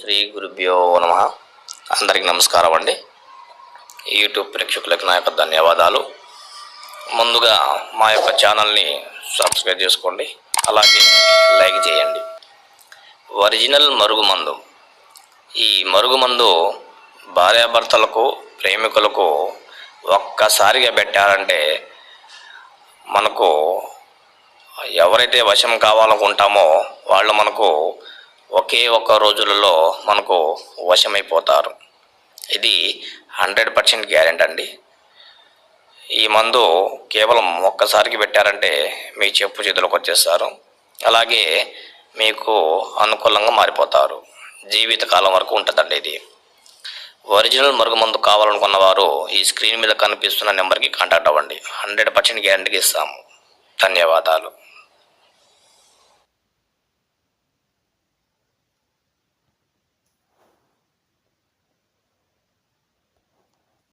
శ్రీ గురుభ్యో నమ. అందరికీ నమస్కారం అండి. యూట్యూబ్ ప్రేక్షకులకు నా యొక్క ధన్యవాదాలు. ముందుగా మా యొక్క ఛానల్ని సబ్స్క్రైబ్ చేసుకోండి. అలాగే లైక్ చేయండి. ఒరిజినల్ మరుగుమందు. ఈ మరుగుమందు భార్యాభర్తలకు ప్రేమికులకు ఒక్కసారిగా పెట్టారంటే మనకు ఎవరైతే వశం కావాలనుకుంటామో వాళ్ళు మనకు ఒకే ఒక్క రోజులలో మనకు వశమైపోతారు. ఇది హండ్రెడ్ పర్సెంట్ గ్యారెంటీ అండి. ఈ మందు కేవలం ఒక్కసారికి పెట్టారంటే మీ చెప్పు చేతులకు వచ్చేస్తారు. అలాగే మీకు అనుకూలంగా మారిపోతారు. జీవితకాలం వరకు ఉంటుందండి ఇది. ఒరిజినల్ మరుగుమందు కావాలనుకున్న వారు ఈ స్క్రీన్ మీద కనిపిస్తున్న నెంబర్కి కాంటాక్ట్ అవ్వండి. హండ్రెడ్ పర్సెంట్ గ్యారంటీకి ఇస్తాము. ధన్యవాదాలు.